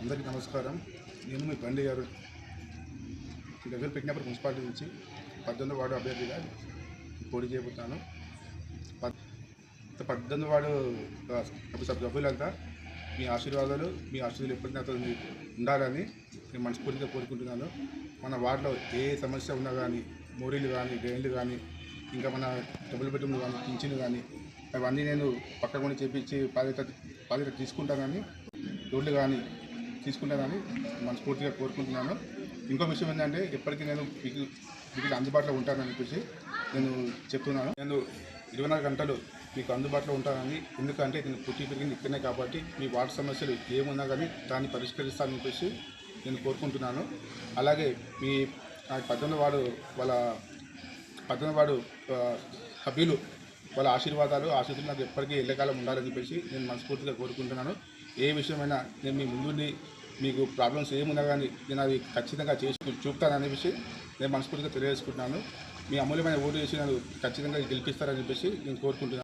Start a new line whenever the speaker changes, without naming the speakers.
అందరికీ నమస్కారం. నేను మీ బండి గారు. దగ్గర పెట్టినప్పుడు మున్సిపాలిటీ నుంచి పద్దెనిమిది వాడు అభ్యర్థిగా పోటీ చేయబోతాను పద్- పద్దెనిమిది వాడు సభ్యులంతా మీ ఆశీర్వాదాలు మీ ఆశీర్వాదాలు ఎప్పటికైనా నాతో ఉండాలని నేను మనస్ఫూర్తిగా కోరుకుంటున్నాను. మన వార్డులో ఏ సమస్య ఉన్నా కానీ మోరీలు కానీ డ్రైన్లు కానీ ఇంకా మన డబుల్ బెడ్రూమ్లు కానీ పింఛన్లు కానీ అవన్నీ నేను పక్కకుండా చేపించి చేపించి బాధ్యత బాధ్యత తీసుకుంటానని రోడ్లు కానీ తీసుకుంటానని మనస్ఫూర్తిగా కోరుకుంటున్నాను. ఇంకో విషయం ఏంటంటే ఎప్పటికీ నేను మీకు మీకు అందుబాటులో ఉంటానని చెప్పేసి నేను చెప్తున్నాను. నేను ఇరవై నాలుగు గంటలు మీకు అందుబాటులో ఉంటానని ఎందుకంటే నేను పుట్టి పెరిగింది ఇక్కడనే కాబట్టి మీ వాటర్ సమస్యలు ఏమున్నా కానీ దాన్ని పరిష్కరిస్తానని చెప్పేసి నేను కోరుకుంటున్నాను. అలాగే మీ పద్దెనిమిది వాడు వాళ్ళ పద్దెనిమిది వాడు సభ్యులు వాళ్ళ ఆశీర్వాదాలు ఆశీస్సులు నాకు ఎప్పటికీ ఎల్లకాలం ఉండాలని చెప్పేసి నేను మనస్ఫూర్తిగా కోరుకుంటున్నాను. ఏ విషయమైనా నేను మీ ముందుండి మీకు ప్రాబ్లమ్స్ ఏమున్నా కానీ నేను అది ఖచ్చితంగా చేసి చూపుతాననే విషయం నేను మనస్ఫూర్తిగా తెలియజేసుకుంటున్నాను. మీ అమూల్యమైన ఓటు చేసి నన్ను ఖచ్చితంగా గెలిపిస్తారని చెప్పేసి నేను కోరుకుంటున్నాను.